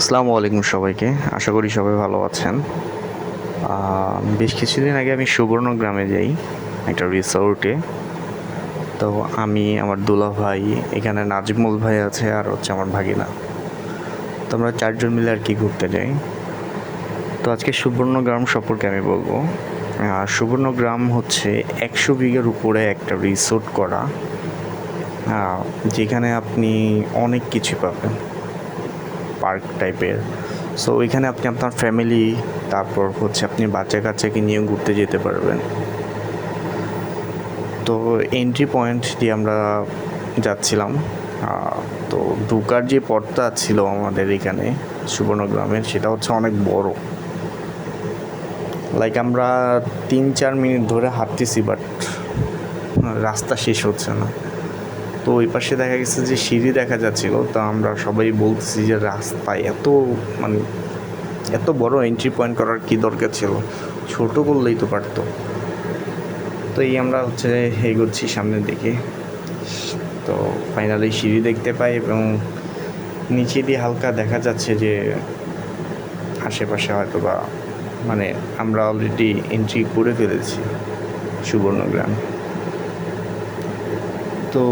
আসসালামু আলাইকুম সবাইকে। আশা করি সবাই ভালো আছেন। বেশ কিছুদিন আগে আমি সুবর্ণ গ্রামে যাই, একটা রিসোর্টে তো আমি, আমার দুলা ভাই, এখানে নাজিমুল ভাই আছে আর হচ্ছে আমার ভাগিনা। তো আমরা চারজন মিলে আর কি ঘুরতে যাই। তো আজকে সুবর্ণ গ্রাম সম্পর্কে আমি বলব। সুবর্ণ গ্রাম হচ্ছে একশো বিঘার উপরে একটা রিসোর্ট করা। যেখানে আপনি অনেক কিছু পাবেন। পার্ক টাইপের। সো ওইখানে আপনি আপনার ফ্যামিলি তারপর হচ্ছে আপনি বাচ্চা কাচ্চাকে নিয়ে ঘুরতে যেতে পারবেন। তো এন্ট্রি পয়েন্ট দিয়ে আমরা যাচ্ছিলাম। তো ঢুকার যে পথটা ছিল আমাদের এখানে সুবর্ণগ্রামের সেটা হচ্ছে অনেক বড়। লাইক আমরা তিন চার মিনিট ধরে হাঁটতেছি বাট রাস্তা শেষ হচ্ছে না। তো ওই পাশে দেখা গেছে যে সিঁড়ি দেখা যাচ্ছিল, তো আমরা সবাই বলতেছি যে রাস্তায় এত মানে এত বড় এন্ট্রি পয়েন্ট করার কি দরকার ছিল? ছোট করলেই তো পারতো। তো এই আমরা হচ্ছে এগোচ্ছি সামনের দিকে। তো ফাইনালি সিঁড়ি দেখতে পাই এবং নিচে দিয়ে হালকা দেখা যাচ্ছে যে আশেপাশে হয়তো বা মানে আমরা অলরেডি এন্ট্রি করে ফেলেছি সুবর্ণগ্রাম তো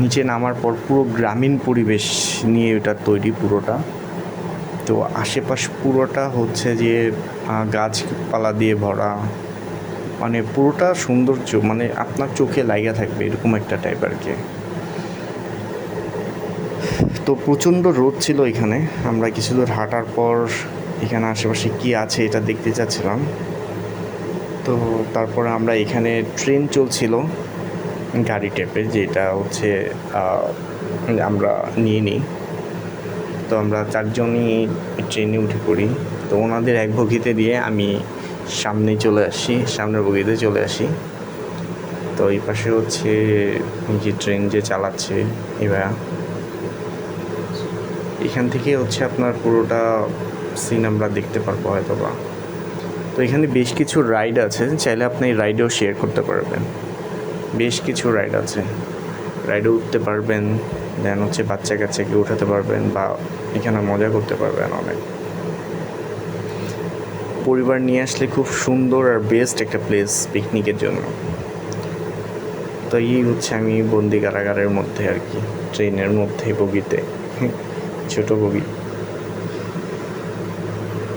নিচে নামার পর পুরো গ্রামীণ পরিবেশ নিয়ে ওটা তৈরি পুরোটা। তো আশেপাশ পুরোটা হচ্ছে যে গাছপালা দিয়ে ভরা। মানে পুরোটা সৌন্দর্য মানে আপনার চোখে লাগা থাকবে এরকম একটা টাইপ আর কি তো প্রচণ্ড রোদ ছিল এখানে। আমরা কিছু দূর হাঁটার পর এখানে আশেপাশে কি আছে এটা দেখতে চাচ্ছিলাম। তো তারপরে আমরা এখানে ট্রেন চলছিল। গাড়ি টাইপের যেটা হচ্ছে আমরা নিয়ে নিই। তো আমরা চারজনই ট্রেনে উঠে পড়ি। তো ওনাদের এক বগিতে দিয়ে আমি সামনে চলে আসি, সামনের বগিতে চলে আসি। তো এই পাশে হচ্ছে যে ট্রেন যে চালাচ্ছে এবার এখান থেকে হচ্ছে আপনার পুরোটা সিন আমরা দেখতে পারব হয়তো বা তো এখানে বেশ কিছু রাইড আছে, চাইলে আপনি রাইডেও শেয়ার করতে পারবেন। বেশ কিছু রাইড আছে। রাইডে উঠতে পারবেন দেন হচ্ছে বাচ্চা কাচ্চাকে উঠাতে পারবেন বা এখানে মজা করতে পারবেন অনেক। পরিবার নিয়ে আসলে খুব সুন্দর আর বেস্ট একটা প্লেস পিকনিকের জন্য। তো এই হচ্ছে আমি বন্দি কারাগারের মধ্যে আর কি, ট্রেনের মধ্যে বগিতে, ছোট বগি।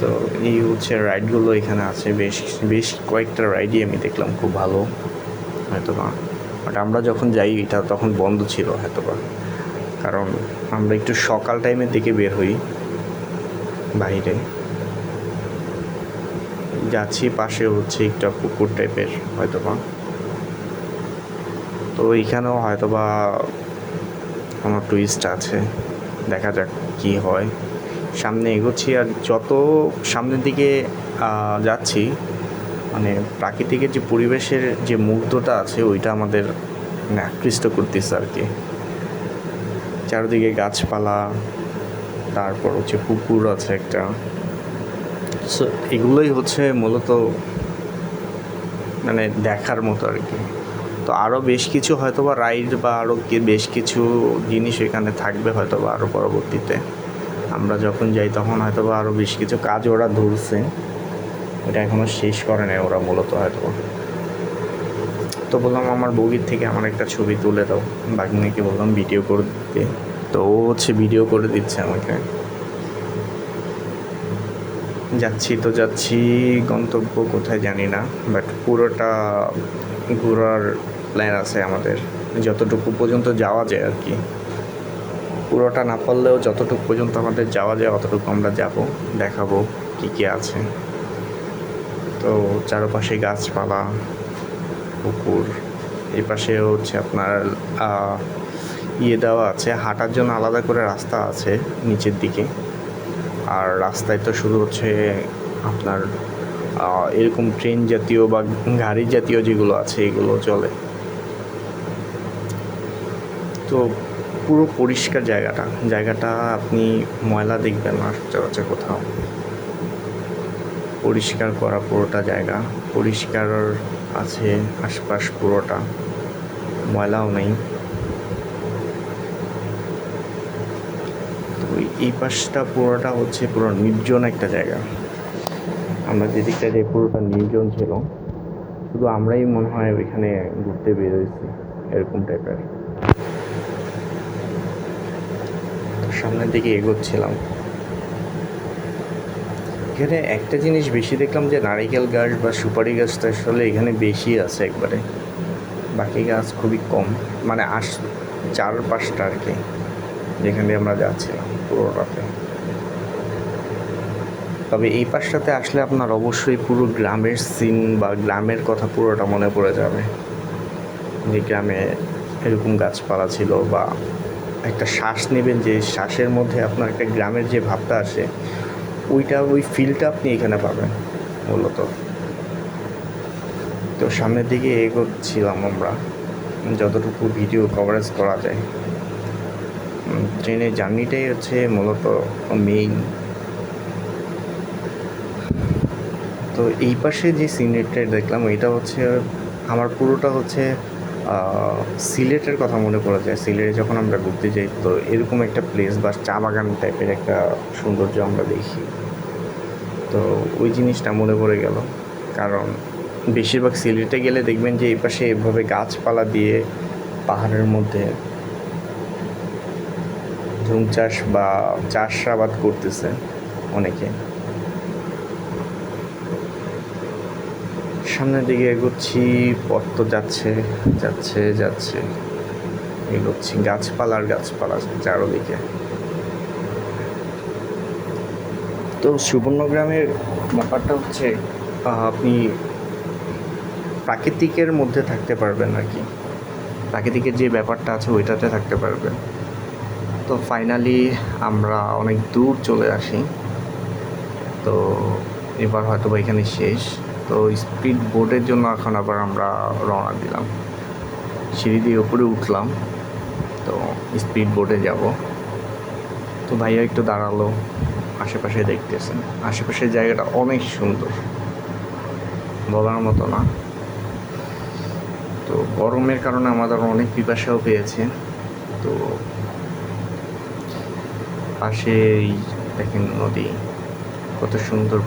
তো এই হচ্ছে রাইডগুলো এখানে আছে, বেশ বেশ কয়েকটা রাইডই আমি দেখলাম, খুব ভালো। হয়তো বা বাট আমরা যখন যাই, এটা তখন বন্ধ ছিল হয়তো বা কারণ আমরা একটু সকাল টাইমের দিকে বের হই বাইরে। যাচ্ছি পাশে হচ্ছে একটা পুকুর টাইপের হয়তো বা তো এইখানেও হয়তো বা কোনো টুইস্ট আছে। দেখা যাক কি হয়। সামনে এগোচ্ছি আর যত সামনের দিকে যাচ্ছি মানে প্রাকৃতিকের যে পরিবেশের যে মুগ্ধতা আছে, ওইটা আমাদের মানে আকৃষ্ট করতেছে আর কি। চারিদিকে গাছপালা, তারপর হচ্ছে পুকুর আছে একটা। সো এগুলোই হচ্ছে মূলত মানে দেখার মতো আর কি। তো আরও বেশ কিছু হয়তো বা রাইড বা আরও বেশ কিছু জিনিস এখানে থাকবে হয়তো বা আরও পরবর্তীতে। আমরা যখন যাই তখন হয়তো বা আরও বেশ কিছু কাজ ওরা ধরছে। এটা এখনও শেষ করে নেয় ওরা মূলত হয়তো। তো বললাম আমার বগির থেকে আমার একটা ছবি তুলে দাও। বাগনিকে বললাম ভিডিও করে দিতে। তো ও হচ্ছে ভিডিও করে দিচ্ছে আমাকে। যাচ্ছি তো যাচ্ছি, গন্তব্য কোথায় জানি না বাট পুরোটা ঘোরার প্ল্যান আছে আমাদের। যতটুকু পর্যন্ত যাওয়া যায় আর কি। পুরোটা না পারলেও যতটুকু পর্যন্ত আমাদের যাওয়া যায়, অতটুকু আমরা যাব, দেখাবো কী কী আছে। তো চারপাশে গাছপালা, পুকুর, এই পাশে হচ্ছে আপনার ইয়ে দেওয়া আছে, হাঁটার জন্য আলাদা করে রাস্তা আছে নিচের দিকে। আর রাস্তায় তো শুধু হচ্ছে আপনার এরকম ট্রেন জাতীয় বা গাড়ি জাতীয় যেগুলো আছে এগুলো চলে। তো পুরো পরিষ্কার জায়গাটা জায়গাটা আপনি ময়লা দেখবেন না সচরাচর কোথাও। পরিষ্কার করা পুরোটা জায়গা। পরিষ্কার আছে আশপাশ পুরোটা। ময়লাও নেই। তো এই পাশটা পুরোটা হচ্ছে পুরো নির্জন একটা জায়গা। আমরা যেদিকটা যে পুরোটা নির্জন ছিল, শুধু আমরাই মনে হয় ওইখানে ঘুরতে বেরোয়েছি, এরকম টাইপের। সামনের দিকে এগোচ্ছিলাম। এখানে একটা জিনিস বেশি দেখলাম যে নারিকেল গাছ বা সুপারি গাছটা আসলে এখানে বেশি আছে একবারে। বাকি গাছ খুবই কম। মানে আস চার পাঁচটা আর কি, যেখান আমরা যাচ্ছিলাম পুরোটাতে। তবে এই পাশটাতে আসলে আপনার অবশ্যই পুরো গ্রামের সিন বা গ্রামের কথা পুরোটা মনে পড়ে যাবে। যে গ্রামে এরকম গাছপালা ছিল বা একটা শ্বাস নেবেন যে শ্বাসের মধ্যে আপনার একটা গ্রামের যে ভাবটা আসে ওইটা, ওই ফিলটা আপনি এখানে পাবেন, মূলত। তো সামনের দিকে এগোচ্ছিলাম আমরা, যতটুকু ভিডিও কভারেজ করা যায়। ট্রেনের জার্নিটাই হচ্ছে মূলত মেইন তো এই পাশে যে সিনেটটা দেখলাম, এটা হচ্ছে, আমার পুরোটা হচ্ছে সিলেটের কথা মনে পড়ে যায়। সিলেটে যখন আমরা ঘুরতে যাই, তো এরকম একটা প্লেস বা চা বাগান টাইপের একটা সৌন্দর্য আমরা দেখি। তো ওই জিনিসটা মনে পড়ে গেল। কারণ বেশিরভাগ সিলেটে গেলে দেখবেন যে এই পাশে এভাবে গাছপালা দিয়ে পাহাড়ের মধ্যে ঝুম চাষ বা চাষাবাদ করতেছে অনেকে। সামনের দিকে এগোচ্ছি, পথ তো যাচ্ছে যাচ্ছে যাচ্ছে। এগোচ্ছি, গাছপালার গাছপালা চারোদিকে। তো সুবর্ণগ্রামের ব্যাপারটা হচ্ছে আপনি প্রাকৃতিকের মধ্যে থাকতে পারবেন আর কি। প্রাকৃতিকের যে ব্যাপারটা আছে ওইটাতে থাকতে পারবেন। তো ফাইনালি আমরা অনেক দূর চলে আসি। তো এবার হয়তো বা এখানে শেষ। তো স্পিড বোটের জন্য এখন আবার আমরা রওনা দিলাম। সিঁড়ি দিয়ে উপরে উঠলাম, তো স্পিড বোটে যাব। তো ভাইয়া একটু দাঁড়াল, আশেপাশে দেখতেছেন। আশেপাশের জায়গাটা অনেক সুন্দর, বলার মতো না। তো গরমের কারণে আমাদের অনেক পিপাসাও পেয়েছে। তো পাশেই দেখেন নদী, কত সুন্দর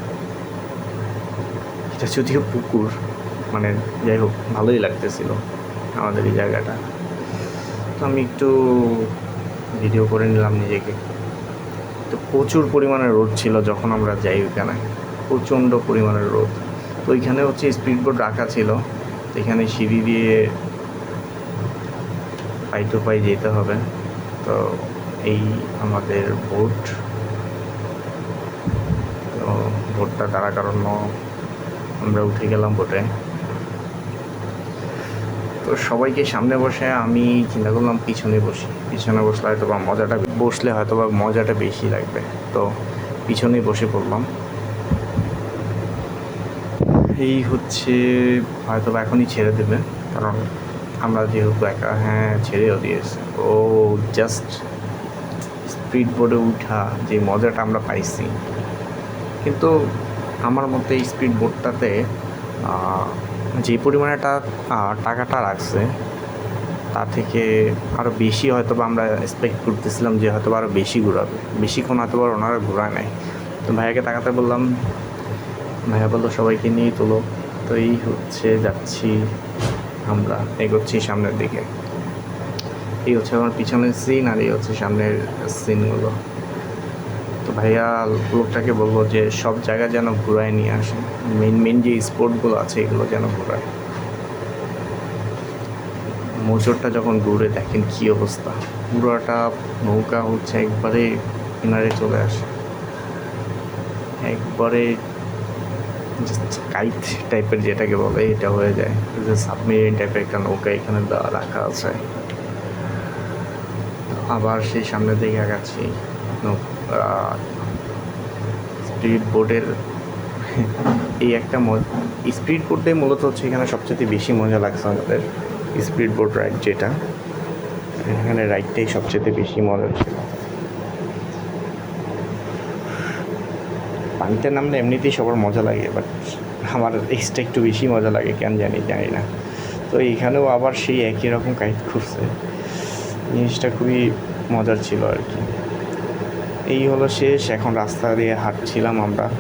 এটা যদিও পুকুর। মানে যাই হোক, ভালোই লাগতেছিল আমাদের এই জায়গাটা। তো আমি একটু ভিডিও করে নিলাম নিজেকে। তো প্রচুর পরিমাণে রোদ ছিল যখন আমরা যাই ওইখানে। প্রচণ্ড পরিমাণের রোদ। তো ওইখানে হচ্ছে স্পিড বোট রাখা ছিল। তো এখানে সিঁড়ি দিয়ে পাই টু পাই যেতে হবে। তো এই আমাদের বোট তো বোটটা দাঁড়া করানো আমরা উঠে গেলাম বোটে তো সবাইকে সামনে বসে আমি চিন্তা করলাম পিছনে বসি। পিছনে বসলে হয়তো বা মজাটা বসলে হয়তো বা মজাটা বেশি লাগবে। তো পিছনে বসে পড়লাম। এই হচ্ছে হয়তো বা এখনই ছেড়ে দেবে, কারণ আমরা যেহেতু একা হ্যাঁ ছেড়েও দিয়েছে। ও জাস্ট স্পিড বোর্ডে উঠা, যে মজাটা আমরা পাইছি। কিন্তু আমার মতে স্পিড বোটটাতে যে পরিমাণে টাকাটা রাখছে তার থেকে আরও বেশি হয়তো বা আমরা এক্সপেক্ট করতেছিলাম যে হয়তো আরও বেশি ঘোরাবে। বেশিক্ষণ হয়তো বা ওনারা ঘোরায় নাই। তো ভাইয়াকে তাকাতে বললাম, ভাইয়া বলল, সবাইকে নিয়ে তোলো তো এই হচ্ছে যাচ্ছি আমরা, এগোচ্ছি সামনের দিকে। এই হচ্ছে আমার পিছনের সিন আর এই হচ্ছে সামনের সিনগুলো তো ভাইয়া লোকটাকে বলব যে সব জায়গা যেন ঘুরায় নিয়ে আসে। মেন মেন যে স্পোর্টগুলো আছে, এগুলো যেন ঘুরায়। মোচরটা যখন ঘুরে দেখেন কী অবস্থা। পুরোটা নৌকা হচ্ছে একবারে কিনারে চলে আসে। একবারে কাইট টাইপের যেটাকে বলে, এটা হয়ে যায়। সাবমেরিন টাইপের একটা নৌকা এখানে রাখা আছে। আবার সেই সামনের দিকে আগাচ্ছি। স্পিড বোটের এই একটা স্পিড বোটটাই মূলত হচ্ছে এখানে সবচেয়ে বেশি মজা লাগছে আমাদের স্পিড বোট রাইড যেটা। এখানে রাইডটাই সবচেয়ে বেশি মজা ছিল। পানিতে নামলে এমনিতেই সবার মজা লাগে বাট আমার এক্সট্রা একটু বেশি মজা লাগে কেন জানি জানি না। তো এখানেও আবার সেই একই রকম কাইট খুঁজছে। জিনিসটা খুবই মজার ছিল আর কি। এই হলো শেষ। এখন রাস্তা দিয়ে হাঁটছিলাম আমরা।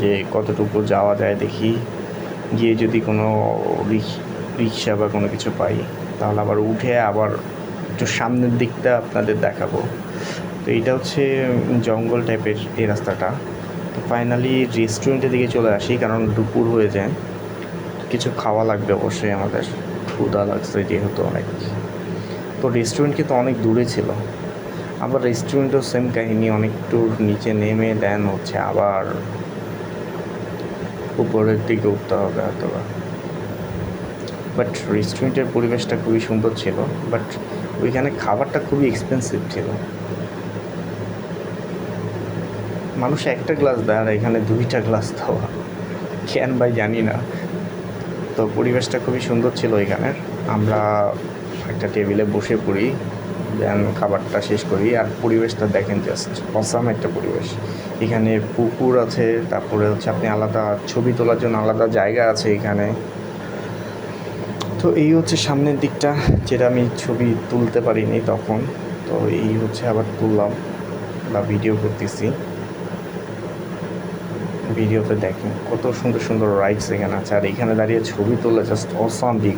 যে কতটুকু যাওয়া যায় দেখি। গিয়ে যদি কোনো রিক- রিক্সা বা কোনো কিছু পাই, তাহলে আবার উঠে আবার একটু সামনের দিকটা আপনাদের দেখাবো। তো এইটা হচ্ছে জঙ্গল টাইপের এই রাস্তাটা। তো ফাইনালি রেস্টুরেন্টের দিকে চলে আসি, কারণ দুপুর হয়ে যায়। কিছু খাওয়া লাগবে অবশ্যই আমাদের। ক্ষুধা লাগছে যেহেতু অনেক। তো রেস্টুরেন্ট কিন্তু অনেক দূরে ছিল। আবার রেস্টুরেন্টও সেম কাহিনী, অনেক দূর নিচে নেমে দেন হচ্ছে আবার উপরের দিকে উঠতে হবে হয়তো বাট রেস্টুরেন্টের পরিবেশটা খুবই সুন্দর ছিল বাট ওইখানে খাবারটা খুবই এক্সপেন্সিভ ছিল। মানুষ একটা গ্লাস দেয় আর এখানে দুইটা গ্লাস দেওয়া। কেন ভাই জানি না। তো পরিবেশটা খুবই সুন্দর ছিল এখানের আমরা একটা টেবিলে বসে পড়ি। দেন খাবারটা শেষ করি। আর পরিবেশটা দেখেন জাস্ট অসাম একটা পরিবেশ। এখানে পুকুর আছে, তারপরে হচ্ছে আপনি আলাদা ছবি তোলার জন্য আলাদা জায়গা আছে এখানে। তো এই হচ্ছে সামনের দিকটা, যেটা আমি ছবি তুলতে পারিনি তখন। তো এই হচ্ছে আবার তুললাম বা ভিডিও করতেছি। ভিডিওতে দেখেন কত সুন্দর সুন্দর রাইডস এখানে আছে। আর এখানে দাঁড়িয়ে ছবি তোলা জাস্ট অসাম ভিউ